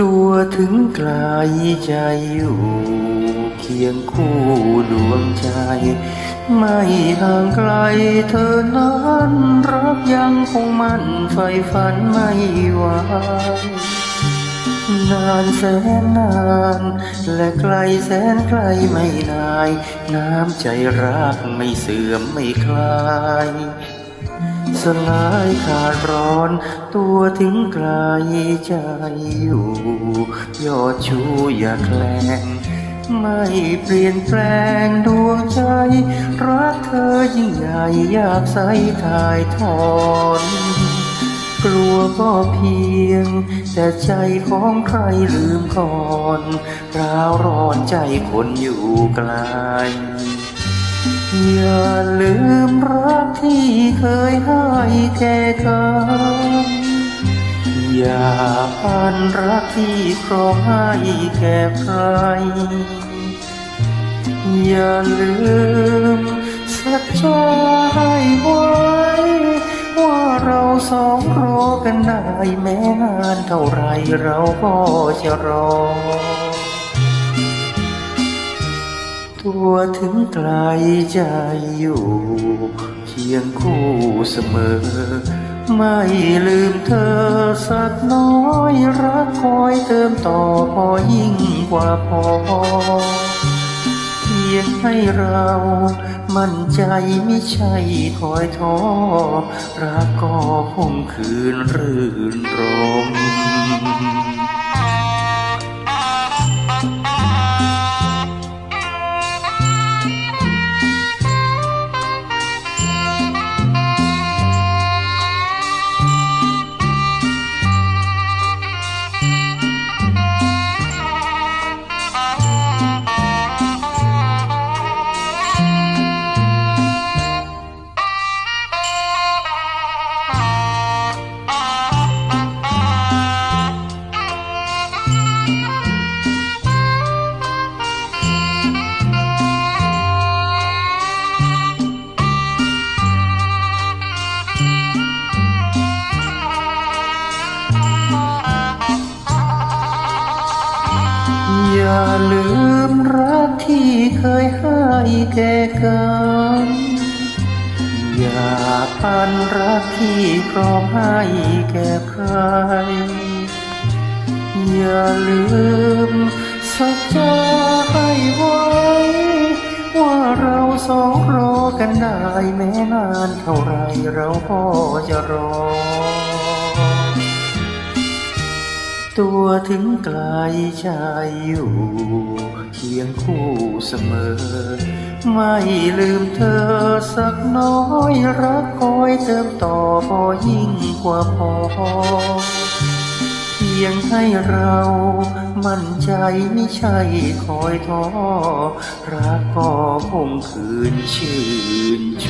ตัวถึงไกลใจอยู่เคียงคู่ดวงใจ ไม่ห่างไกลเธอนั้นรักยังคงมั่นไฟฝันไม่ไหวนานแสนนาน และไกลแสนไกลไม่นาย น้ำใจรักไม่เสื่อมไม่คลาย สลายขาดร้อน ตัวถึงไกลใจอยู่ ยอดชูอย่าแคลง ไม่เปลี่ยนแปลงดวงใจ รักเธอยิ่งใหญ่อยากใส่ถ่ายทอนกลัวก็เพียง แต่ใจของใครลืมก่อนร้าวร้อนใจคนอยู่ไกล อย่าลืมรักที่เคยให้ แก่กันอย่าพันรักที่ครองให้แก่ใคร อย่าลืมสัจจาให้ไว้ ว่าเราสองรอกันได้แม้นานเท่าไรเราก็จะรอ ตัวถึงไกลใจอยู่เคียงคู่ เสมอ ไม่ลืมเธอสักน้อยรักคอยเติมต่อพอยิ่งกว่าพอ เพียงให้เรามั่นใจไม่ใช่คอยท้อ รักก็คงคืนรื่นรม อย่าลืมรักที่เคยให้แก่กัน อย่าพันรักที่ครองให้แก่ใคร อย่าลืมสัจจาให้ไว้ ว่าเราสองรอกันได้แม้นานเท่าไรเราก็จะรอ ตัวถึงไกลใจอยู่ เคียงคู่เสมอ ไม่ลืมเธอสักน้อยรักคอยเติมต่อพอยิ่งกว่าพอ เพียงให้เรามั่นใจไม่ใช่คอยท้อรักก็คงคืนชื่นช